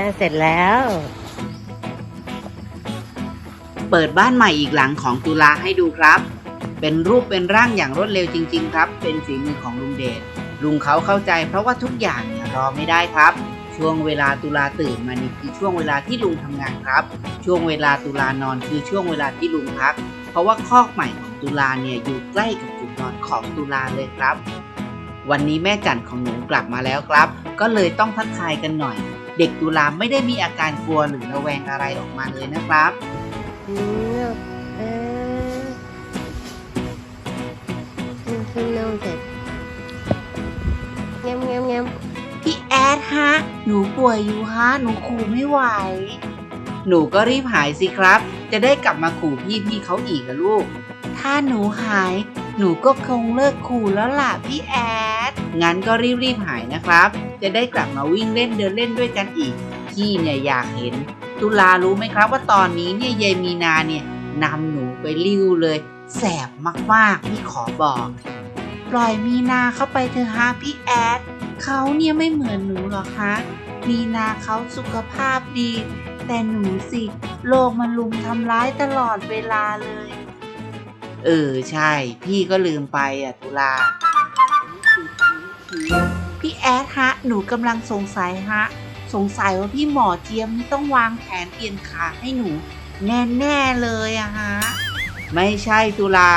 อเสร็จแล้ว เปิดบ้านใหม่อีกหลังของตุลาให้ดูครับ เป็นรูปเป็นร่างอย่างรวดเร็วจริง ๆ ครับ เป็นฝีมือของลุงเดชลุงเขาเข้าใจเพราะว่าทุกอย่างรอไม่ได้ครับ ช่วงเวลาตุลาตื่นมานี่คือช่วงเวลาที่ลุงทำงานครับ ช่วงเวลาตุลานอนคือช่วงเวลาที่ลุงพัก เพราะว่าคอกใหม่ของตุลาเนี่ยอยู่ใกล้กับจุดนอนของตุลาเลยครับ วันนี้แม่จันของหนูกลับมาแล้วครับ ก็เลยต้องทักทายกันหน่อย เด็กตุลาไม่ได้มีอาการกลัวหรือระแวงอะไรออกมาเลยนะครับเนื้อนเสร็จเงียบเงียบเงียบพี่แอดฮะ หนูป่วยอยู่ฮะ หนูขู่ไม่ไหว หนูก็รีบหายสิครับ จะได้กลับมาขู่พี่พี่เขาอีกนะลูก ถ้าหนูหาย หนูก็คงเลิกขู่แล้วล่ะพี่แอด งั้นก็รีบรีบๆหายนะครับ จะได้กลับมาวิ่งเล่นเดินเล่นด้วยกันอีก พี่เนี่ยอยากเห็น ตุลารู้ไหมครับว่าตอนนี้เนี่ยยายมีนาเนี่ยนำหนูไปลิ้วเลย แสบมากๆพี่ขอบอก ปล่อยมีนาเข้าไปเถอะฮะพี่แอดเขาเนี่ยไม่เหมือนหนูหรอกคะมีนาเขาสุขภาพดี แต่หนูสิโลกมันลุมทำร้ายตลอดเวลาเลย เออใช่ พี่ก็ลืมไปอะตุลา พี่แอดฮะ หนูกำลังสงสัยฮะ สงสัยว่าพี่หมอเจียมนี่ต้องวางแผนเปลี่ยนขาให้หนู แน่ๆเลยอะฮะ ไม่ใช่ตุลา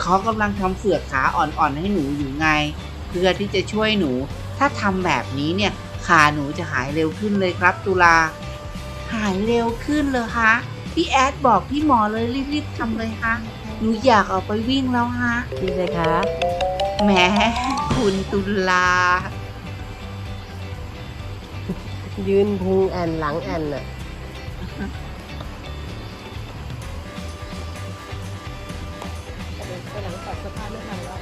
เขากำลังทำเฟือกขาอ่อนๆให้หนูอยู่ไง เพื่อที่จะช่วยหนู ถ้าทำแบบนี้เนี่ยขาหนูจะหายเร็วขึ้นเลยครับตุลา หายเร็วขึ้นเลยฮะพี่แอดบอกพี่หมอเลยรีบๆทำเลยฮะหนูอยากออกไปวิ่งแล้วฮะดีเลยคะแหม คุณตุลา ยืนพุงแอนหลังแอนน่ะหลังตัดสะพานไม่ทันแล้ว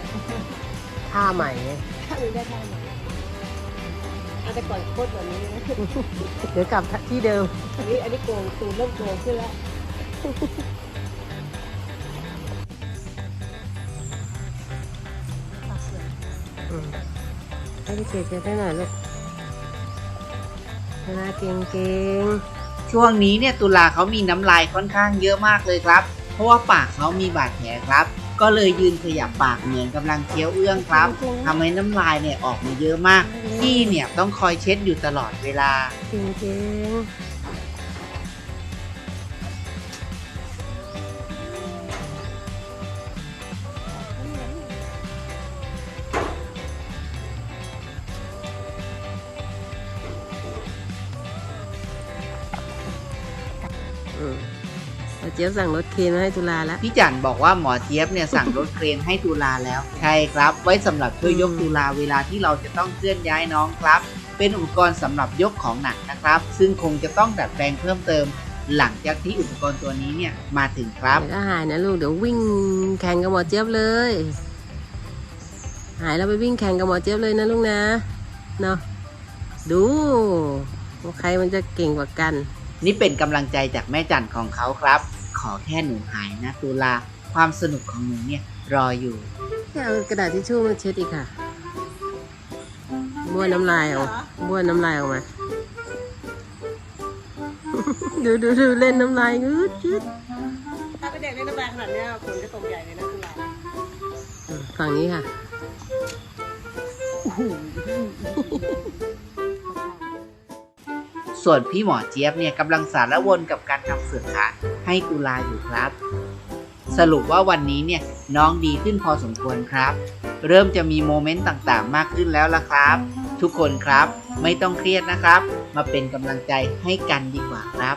ท่าใหม่ไงถ้าอื่นได้ท่าไหนอาจจะก่อนโคตรแบบนี้นะเดี๋ยวกลับที่เดิม อันนี้อันนี้โกงตูนเริ่มโกงขึ้นแล้ว ให้พี่เกดเจอได้หน่อยลูกเวลาเก่งเก่งช่วงนี้เนี่ยตุลาเขามีน้ำลายค่อนข้างเยอะมากเลยครับ เพราะว่าปากเขามีบาดแผลครับ ก็เลยยืนขยับปากเหมือนกำลังเคี้ยวเอื้องครับทำให้น้ำลายเนี่ยออกมาเยอะมากพี่เนี่ยต้องคอยเช็ดอยู่ตลอดเวลาเก่งเก่งอืมอเจี๊ยบสั่งรถเคนมาให้ตุลาแล้ว พี่จันบอกว่าหมอเจี๊ยบเนี่ยสั่งรถเครนให้ตุลาแล้ว ใช่ครับ ไว้สำหรับช่วยยกตุลาเวลาที่เราจะต้องเคลื่อนย้ายน้องครับ เป็นอุปกรณ์สำหรับยกของหนักนะครับ ซึ่งคงจะต้องดัดแปลงเพิ่มเติม หลังจากที่อุปกรณ์ตัวนี้เนี่ยมาถึงครับก็หายนะลูกเดี๋ยววิ่งแข่งกับหมอเจี๊ยบเลย หายแล้วไปวิ่งแข่งกับหมอเจี๊ยบเลยนะลูกนะเนาะดูว่าใครมันจะเก่งกว่ากัน นี่เป็นกำลังใจจากแม่จันของเขาครับ ขอแค่หนูหายนะตุลาความสนุกของหนูเนี่ยรออยู่เอากระดาษทิชชู่มาเช็ดอีกค่ะบ้วนน้ำลายออกบ้วนน้ำลายออกมา ดูดูดูเล่นน้ำลายงืดยืดถ้าเป็นเด็กเล่นน้ำลายขนาดเนี้ยฝนจะตกใหญ่เลยนะคุณหลานอืมฝั่งนี้ค่ะ ส่วนพี่หมอเจี๊ยบเนี่ยกำลังสารวนกับการทำเสือกขาให้ตุลาอยู่ครับ สรุปว่าวันนี้เนี่ยน้องดีขึ้นพอสมควรครับ เริ่มจะมีโมเมนต์ต่างๆ มากขึ้นแล้วละครับ ทุกคนครับไม่ต้องเครียดนะครับ มาเป็นกำลังใจให้กันดีกว่าครับ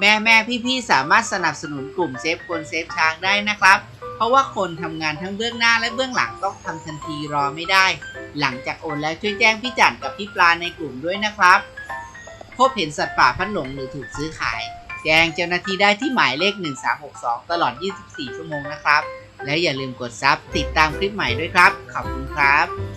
แม่แม่พี่พี่ๆสามารถสนับสนุนกลุ่มเซฟคนเซฟช้างได้นะครับ เพราะว่าคนทำงานทั้งเบื้องหน้าและเบื้องหลังต้องทำทันทีรอไม่ได้ หลังจากโอนแล้วช่วยแจ้งพี่จันกับพี่ปลาในกลุ่มด้วยนะครับ พบเห็นสัตว์ป่าพัดหลงหรือถูกซื้อขาย แจ้งเจ้าหน้าที่ได้ที่หมายเลข 1362 ตลอด 24 ชั่วโมงนะครับ และอย่าลืมกดซับติดตามคลิปใหม่ด้วยครับ ขอบคุณครับ